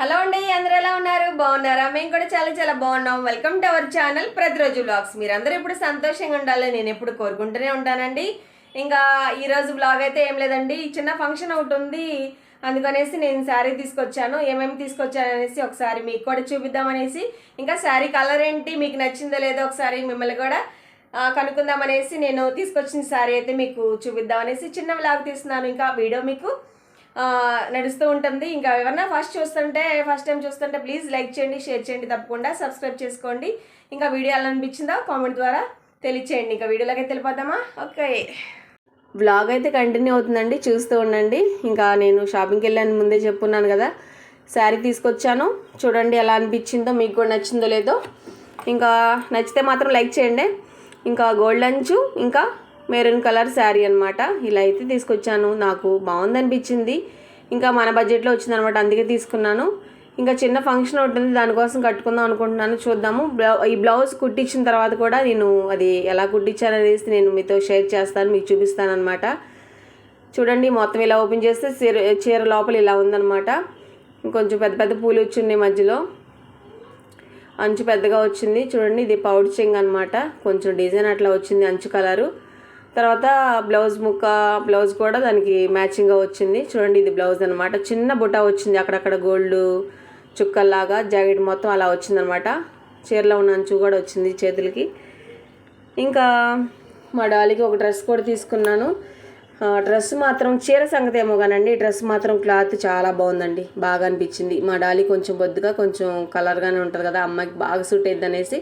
Hello అండి అందరూ ఎలా ఉన్నారు? బాగున్నారా? మేము కూడా చాలా చాలా బాగున్నాం. వెల్కమ్ టు అవర్ ఛానల్ ప్రతిరోజు బ్లాగ్స్ మీరందరూ ఇప్పుడు సంతోషంగా ఉండాలని నేను ఎప్పుడు కోరుకుంటూనే ఉంటానండి. ఇంకా ఈరోజు బ్లాగ్ అయితే ఏం లేదండి. చిన్న ఫంక్షన్ ఒకటి ఉంది. అందుకనేసి నేను శారీ తీసుకొచ్చాను. ఏమేమి తీసుకొచ్చాను అనేసి ఒకసారి మీకు కూడా చూపిద్దామనేసి ఇంకా శారీ కలర్ ఏంటి మీకు నచ్చిందో లేదో ఒకసారి మిమ్మల్ని కూడా కనుక్కుందామనేసి నేను తీసుకొచ్చిన శారీ అయితే మీకు చూపిద్దామనేసి చిన్న బ్లాగ్ తీస్తున్నాను. ఇంకా వీడియో మీకు నడుస్తూ ఉంటుంది. ఇంకా ఎవరన్నా ఫస్ట్ చూస్తుంటే ఫస్ట్ టైం చూస్తుంటే ప్లీజ్ లైక్ చేయండి షేర్ చేయండి తప్పకుండా. సబ్స్క్రైబ్ చేసుకోండి. ఇంకా వీడియో ఎలా అనిపించిందో కామెంట్ ద్వారా తెలియచేయండి. ఇంకా వీడియోలోకి అయితే ఓకే బ్లాగ్ అయితే కంటిన్యూ అవుతుందండి. చూస్తూ ఉండండి. ఇంకా నేను షాపింగ్కి వెళ్ళాను ముందే చెప్పున్నాను కదా. శారీ తీసుకొచ్చాను. చూడండి ఎలా అనిపించిందో మీకు కూడా నచ్చిందో లేదో. ఇంకా నచ్చితే మాత్రం లైక్ చేయండి. ఇంకా గోల్డ్ అంచు ఇంకా మెరూన్ కలర్ శారీ అనమాట ఇలా అయితే తీసుకొచ్చాను. నాకు బాగుంది అనిపించింది ఇంకా మన బడ్జెట్లో వచ్చిందనమాట అందుకే తీసుకున్నాను. ఇంకా చిన్న ఫంక్షన్ ఉంటుంది దానికోసం కట్టుకుందాం అనుకుంటున్నాను. చూద్దాము. బ్లౌ ఈ బ్లౌజ్ కుట్టించిన తర్వాత కూడా నేను అది ఎలా కుట్టించాను అనేసి నేను మీతో షేర్ చేస్తాను. మీకు చూపిస్తాను అనమాట చూడండి మొత్తం ఇలా ఓపెన్ చేస్తే చీర చీర లోపల ఇలా ఉందన్నమాట. కొంచెం పెద్ద పెద్ద పూలు వచ్చినాయి మధ్యలో. అంచు పెద్దగా వచ్చింది. చూడండి ఇది పౌడ్చింగ్ అనమాట కొంచెం డిజైన్ అట్లా వచ్చింది అంచు కలరు. తర్వాత బ్లౌజ్ ముక్క బ్లౌజ్ కూడా దానికి మ్యాచింగ్గా వచ్చింది. చూడండి ఇది బ్లౌజ్ అనమాట చిన్న బుట్ట వచ్చింది అక్కడక్కడ గోల్డ్ చుక్కల్లాగా జాకెట్ మొత్తం అలా వచ్చిందనమాట చీరలో ఉన్న అంచు కూడా వచ్చింది చేతులకి. ఇంకా మా డాలీకి ఒక డ్రెస్ కూడా తీసుకున్నాను. డ్రెస్ మాత్రం చీర సంగతి ఏమో కానండి డ్రెస్ మాత్రం క్లాత్ చాలా బాగుందండి. బాగా అనిపించింది. మా డాలీ కొంచెం బొద్దుగా కొంచెం కలర్గానే ఉంటుంది కదా అమ్మాయికి బాగా సూట్ అయింది అనేసి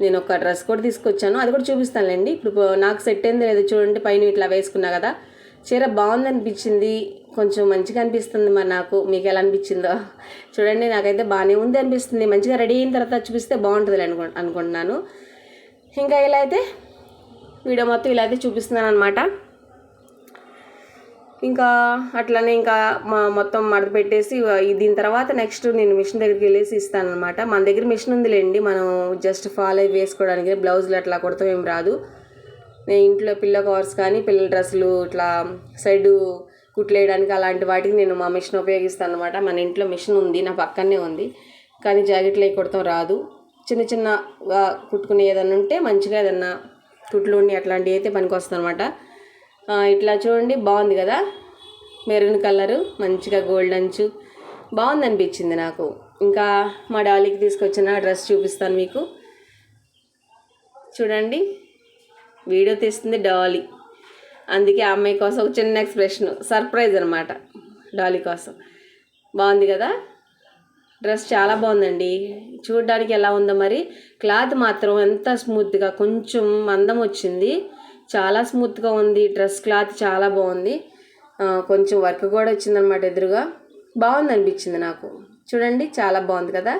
నేను ఒక డ్రెస్ కూడా తీసుకొచ్చాను. అది కూడా చూపిస్తానులేండి. ఇప్పుడు నాకు సెట్ అయింది లేదు చూడండి పైన ఇట్లా వేసుకున్నా కదా. చీర బాగుంది అనిపించింది. కొంచెం మంచిగా అనిపిస్తుంది మరి నాకు. మీకు ఎలా అనిపించిందో. చూడండి నాకైతే బాగానే ఉంది అనిపిస్తుంది. మంచిగా రెడీ అయిన తర్వాత చూపిస్తే బాగుంటుంది అనుకు అనుకుంటున్నాను. ఇంకా ఇలా అయితే వీడియో మొత్తం ఇలా అయితే చూపిస్తున్నాను అనమాట ఇంకా అట్లనే ఇంకా మా మొత్తం మడత పెట్టేసి దీని తర్వాత నెక్స్ట్ నేను మిషన్ దగ్గరికి వెళ్ళేసి ఇస్తాను అనమాట మన దగ్గర మిషన్ ఉందిలేండి మనం జస్ట్ ఫాలో అయి వేసుకోవడానికి బ్లౌజులు అట్లా కుడతాం ఏం రాదు. నేను ఇంట్లో పిల్ల కవర్స్ కానీ పిల్లల డ్రెస్సులు ఇట్లా సైడ్ కుట్లేయడానికి అలాంటి వాటికి నేను మా మిషన్ ఉపయోగిస్తాను అనమాట మన ఇంట్లో మిషన్ ఉంది నా పక్కనే ఉంది కానీ జాకెట్లు అవి కుడతాం రాదు. చిన్న చిన్నగా కుట్టుకునే ఏదన్నా ఉంటే మంచిగా ఏదన్నా కుట్లు ఉండి అట్లాంటివి అయితే పనికి వస్తుంది అనమాట ఇట్లా చూడండి బాగుంది కదా? మెరూన్ కలరు మంచిగా గోల్డ్ అంచు బాగుంది అనిపించింది నాకు. ఇంకా మా డాలీకి తీసుకొచ్చిన డ్రెస్ చూపిస్తాను మీకు. చూడండి వీడియో తీస్తుంది డాలీ అందుకే ఆ అమ్మాయి కోసం ఒక చిన్న ఎక్స్ప్రెషన్ సర్ప్రైజ్ అనమాట డాలీ కోసం. బాగుంది కదా? డ్రెస్ చాలా బాగుందండి. చూడడానికి ఎలా ఉందో మరి. క్లాత్ మాత్రం ఎంత స్మూత్గా కొంచెం మందం వచ్చింది. చాలా స్మూత్గా ఉంది డ్రెస్ క్లాత్ చాలా బాగుంది. కొంచెం వర్క్ కూడా వచ్చిందనమాట ఎదురుగా. బాగుంది అనిపించింది నాకు. చూడండి చాలా బాగుంది కదా.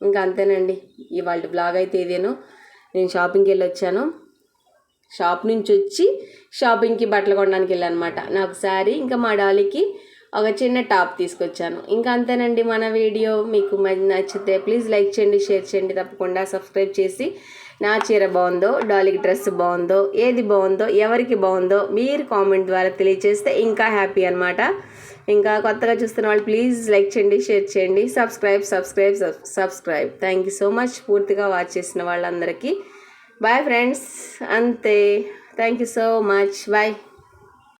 ఇంకా అంతేనండి ఇవాళ బ్లాగ్ అయితే ఇదేను. నేను షాపింగ్కి వెళ్ళి వచ్చాను షాప్ నుంచి వచ్చి షాపింగ్కి బట్టలు కొనడానికి వెళ్ళాను అనమాట నాకు శారీ ఇంకా మా డాలీకి ఒక చిన్న టాప్ తీసుకొచ్చాను. ఇంకా అంతేనండి మన వీడియో. మీకు నచ్చితే ప్లీజ్ లైక్ చేయండి షేర్ చేయండి. తప్పకుండా సబ్స్క్రైబ్ చేసి నా చీర బాగుందో డాలీకి డ్రెస్ బాగుందో ఏది బాగుందో ఎవరికి బాగుందో మీరు కామెంట్ ద్వారా తెలియజేస్తే ఇంకా హ్యాపీ అనమాట ఇంకా కొత్తగా చూస్తున్న వాళ్ళు ప్లీజ్ లైక్ చేయండి షేర్ చేయండి. Subscribe subscribe subscribe. Thank you so much పూర్తిగా వాచ్ చేసిన వాళ్ళందరికీ. బాయ్ ఫ్రెండ్స్ అంతే. Thank you so much bye